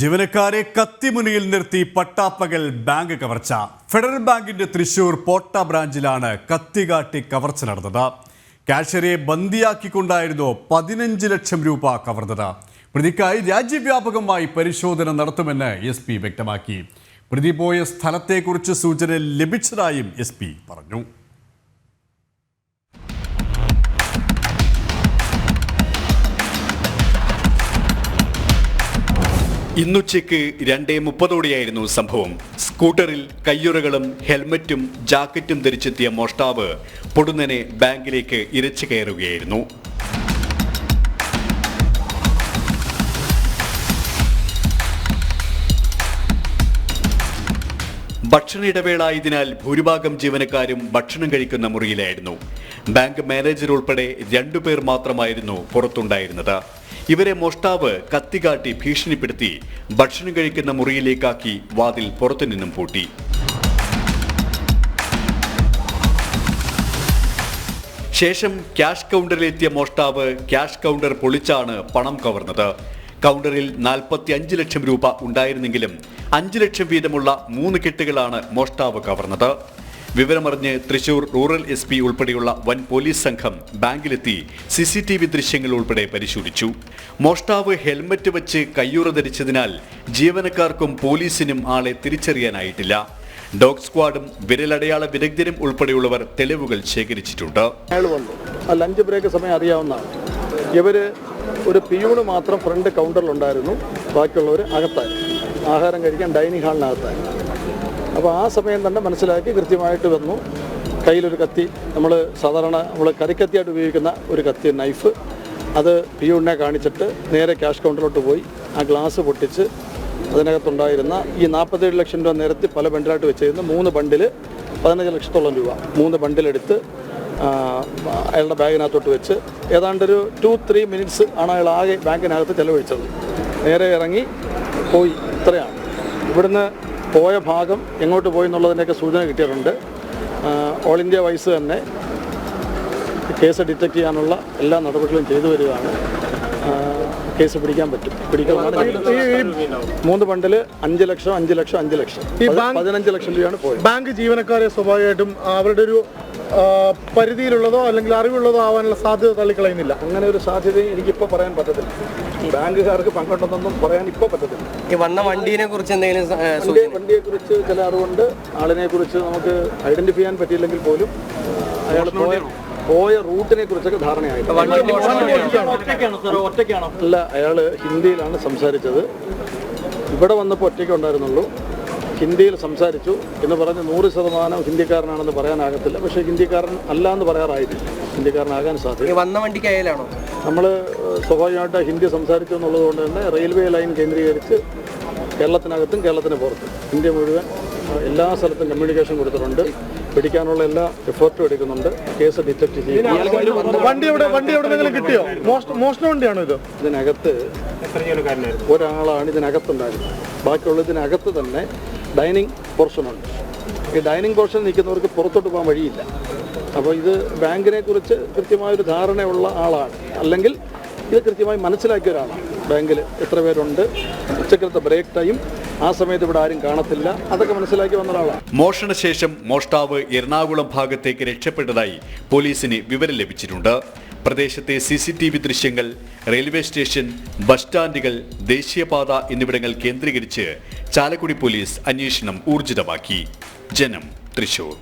ജീവനക്കാരെ കത്തിമുനയിൽ നിർത്തി പട്ടാപ്പകൽ ബാങ്ക് കവർച്ച. ഫെഡറൽ ബാങ്കിന്റെ തൃശൂർ പോട്ട ബ്രാഞ്ചിലാണ് കത്തികാട്ടി കവർച്ച നടന്നത്. കാഷ്യറെ ബന്ദിയാക്കിക്കൊണ്ടായിരുന്നു പതിനഞ്ച് ലക്ഷം രൂപ കവർന്നത്. പ്രതിക്കായി രാജ്യവ്യാപകമായി പരിശോധന നടത്തുമെന്ന് എസ് പി വ്യക്തമാക്കി. പ്രതി പോയ സ്ഥലത്തെക്കുറിച്ച് സൂചന ലഭിച്ചതായും എസ് പറഞ്ഞു. ഇന്നുച്ചയ്ക്ക് രണ്ടേ മുപ്പതോടെയായിരുന്നു സംഭവം. സ്കൂട്ടറിൽ കയ്യുറകളും ഹെൽമറ്റും ജാക്കറ്റും ധരിച്ചെത്തിയ മോഷ്ടാവ് പൊടുന്നനെ ബാങ്കിലേക്ക് ഇരച്ചു കയറുകയായിരുന്നു. ഭക്ഷണ ഇടവേള ആയതിനാൽ ഭൂരിഭാഗം ജീവനക്കാരും ഭക്ഷണം കഴിക്കുന്ന മുറിയിലായിരുന്നു. ബാങ്ക് മാനേജർ ഉൾപ്പെടെ രണ്ടുപേർ മാത്രമായിരുന്നു പുറത്തുണ്ടായിരുന്നത്. ഇവരെ മോഷ്ടാവ് കത്തികാട്ടി ഭീഷണിപ്പെടുത്തി ഭക്ഷണം കഴിക്കുന്ന മുറിയിലേക്കാക്കി വാതിൽ പുറത്തുനിന്നും പൂട്ടി. ശേഷം ക്യാഷ് കൗണ്ടറിലെത്തിയ മോഷ്ടാവ് ക്യാഷ് കൗണ്ടർ പൊളിച്ചാണ് പണം കവർന്നത്. കൗണ്ടറിൽ നാൽപ്പത്തി അഞ്ച് ലക്ഷം രൂപ ഉണ്ടായിരുന്നെങ്കിലും അഞ്ച് ലക്ഷം വീതമുള്ള മൂന്ന് കെട്ടുകളാണ് മോഷ്ടാവ് കവർന്നത്. വിവരമറിഞ്ഞ് തൃശൂർ റൂറൽ എസ് പി ഉൾപ്പെടെയുള്ള വൻ പോലീസ് സംഘം ബാങ്കിലെത്തി സി സി ടി വി ദൃശ്യങ്ങൾ ഉൾപ്പെടെ പരിശോധിച്ചു. മോഷ്ടാവ് ഹെൽമറ്റ് വെച്ച് കയ്യുറ ധരിച്ചതിനാൽ ജീവനക്കാർക്കും പോലീസിനും ആളെ തിരിച്ചറിയാനായിട്ടില്ല. ഡോഗ് സ്ക്വാഡും വിരലടയാള വിദഗ്ധരും ഉൾപ്പെടെയുള്ളവർ തെളിവുകൾ ശേഖരിച്ചിട്ടുണ്ട്. ലഞ്ച് ബ്രേക്ക് സമയം അറിയാവുന്നതാണ്. ഇവർ ഒരു പിയൂണ് മാത്രം ഫ്രണ്ട് കൗണ്ടറിലുണ്ടായിരുന്നു. ബാക്കിയുള്ളവർ അകത്തായിരുന്നു. ആഹാരം കഴിക്കാൻ ഡൈനിങ് ഹാളിനകത്തായിരുന്നു. അപ്പോൾ ആ സമയം തന്നെ മനസ്സിലാക്കി കൃത്യമായിട്ട് വന്നു. കയ്യിലൊരു കത്തി നമ്മൾ സാധാരണ നമ്മൾ കറിക്കത്തിയായിട്ട് ഉപയോഗിക്കുന്ന ഒരു കത്തി നൈഫ് അത് പിയൂണിനെ കാണിച്ചിട്ട് നേരെ ക്യാഷ് കൗണ്ടറിലോട്ട് പോയി. ആ ഗ്ലാസ് പൊട്ടിച്ച് അതിനകത്തുണ്ടായിരുന്ന ഈ നാൽപ്പത്തേഴ് ലക്ഷം രൂപ നിരത്തി പല ബണ്ടിലായിട്ട് വെച്ചിരുന്ന. മൂന്ന് ബണ്ടിൽ പതിനഞ്ച് ലക്ഷത്തോളം രൂപ. മൂന്ന് ബണ്ടിലെടുത്ത് അയാളുടെ ബാഗിനകത്തോട്ട് വെച്ച് ഏതാണ്ട് ഒരു ടു ത്രീ മിനിറ്റ്സ് ആണ് അയാൾ ആകെ ബാങ്കിനകത്ത് ചെലവഴിച്ചത്. നേരെ ഇറങ്ങി പോയി. ഇത്രയാണ്. ഇവിടുന്ന് പോയ ഭാഗം എങ്ങോട്ട് പോയി എന്നുള്ളതിന്റെയൊക്കെ സൂചന കിട്ടിയിട്ടുണ്ട്. ഓൾ ഇന്ത്യ വൈസ് തന്നെ കേസ് ഡിറ്റക്റ്റ് ചെയ്യാനുള്ള എല്ലാ നടപടികളും ചെയ്തു വരികയാണ്. കേസ് പിടിക്കാൻ പറ്റും. പിടിക്കുന്ന മൂന്ന് ബണ്ടിൽ അഞ്ച് ലക്ഷം അഞ്ച് ലക്ഷം അഞ്ച് ലക്ഷം. ഈ ബാങ്ക് പതിനഞ്ച് ലക്ഷം രൂപയാണ് പോയത്. ബാങ്ക് ജീവനക്കാരെ സ്വാഭാവികമായിട്ടും അവരുടെ ഒരു പരിധിയിലുള്ളതോ അല്ലെങ്കിൽ അറിവുള്ളതോ ആവാനുള്ള സാധ്യത തള്ളിക്കളയുന്നില്ല. അങ്ങനെ ഒരു സാധ്യത എനിക്കിപ്പോൾ പറയാൻ പറ്റത്തില്ല. ബാങ്കുകാർക്ക് പങ്കുണ്ടെന്നൊന്നും പറയാൻ ഇപ്പോൾ പറ്റത്തില്ല. ഈ വന്ന വണ്ടിയെ കുറിച്ച് എന്തെങ്കിലും വണ്ടിയെ കുറിച്ച് ചില അറിവുണ്ട്. ആളിനെ കുറിച്ച് നമുക്ക് ഐഡന്റിഫൈ ചെയ്യാൻ പറ്റിയില്ലെങ്കിൽ പോലും അയാൾ പോയ റൂട്ടിനെ കുറിച്ചൊക്കെ ധാരണയായിട്ട് അല്ല അയാൾ ഹിന്ദിയിലാണ് സംസാരിച്ചത്. ഇവിടെ വന്നപ്പോൾ ഒറ്റയ്ക്ക് ഉണ്ടായിരുന്നുള്ളൂ. ഹിന്ദിയിൽ സംസാരിച്ചു എന്ന് പറഞ്ഞ് നൂറ് ശതമാനം ഹിന്ദിക്കാരനാണെന്ന് പറയാനാകത്തില്ല. പക്ഷേ ഹിന്ദിക്കാരൻ അല്ല എന്ന് പറയാറായിട്ടില്ല. ഹിന്ദിക്കാരനാകാൻ സാധ്യത. ഈ വന്ന വണ്ടിക്ക് അയലാണോ നമ്മൾ സ്വാഭാവികമായിട്ട് ഹിന്ദി സംസാരിച്ചു എന്നുള്ളത് കൊണ്ട് തന്നെ റെയിൽവേ ലൈൻ കേന്ദ്രീകരിച്ച് കേരളത്തിനകത്തും കേരളത്തിന് പുറത്തും. ഇന്ത്യ മുഴുവൻ എല്ലാ സ്ഥലത്തും കമ്മ്യൂണിക്കേഷൻ കൊടുത്തിട്ടുണ്ട്. പിടിക്കാനുള്ള എല്ലാ എഫേർട്ടും എടുക്കുന്നുണ്ട്. കേസ് ഡിറ്റക്ട് ചെയ്യും. വണ്ടി എവിടെ വണ്ടി കിട്ടിയോ? മോഷണ വണ്ടിയാണോ ഇത്? ഇതിനകത്ത് ഒരാളാണ് ഇതിനകത്തുണ്ടായിരുന്നത്. ബാക്കിയുള്ള ഇതിനകത്ത് തന്നെ ഡൈനിങ് പോർഷനുണ്ട്. ഈ ഡൈനിങ് പോർഷൻ നിൽക്കുന്നവർക്ക് പുറത്തോട്ട് പോകാൻ വഴിയില്ല. അപ്പോൾ ഇത് ബാങ്കിനെ കുറിച്ച് കൃത്യമായൊരു ധാരണയുള്ള ആളാണ്. അല്ലെങ്കിൽ ഇത് കൃത്യമായി മനസ്സിലാക്കിയ ഒരാളാണ്. ബാങ്കിൽ എത്ര പേരുണ്ട്? ഉച്ചക്കലത്തെ ബ്രേക്ക് ടൈം ആ സമയത്ത് ഇവിടെ ആരും കാണത്തില്ല. അതൊക്കെ മനസ്സിലാക്കി വന്ന ഒരാളാണ് മോഷണശേഷം മോഷ്ടാവ് എറണാകുളം ഭാഗത്തേക്ക് രക്ഷപ്പെട്ടതായി പോലീസിന് വിവരം ലഭിച്ചിട്ടുണ്ട്. പ്രദേശത്തെ സി സി ടി വി ദൃശ്യങ്ങൾ റെയിൽവേ സ്റ്റേഷൻ ബസ് സ്റ്റാൻഡുകൾ ദേശീയപാത എന്നിവിടങ്ങൾ കേന്ദ്രീകരിച്ച് ചാലക്കുടി പോലീസ് അന്വേഷണം ഊർജിതമാക്കി. ജനം തൃശൂർ.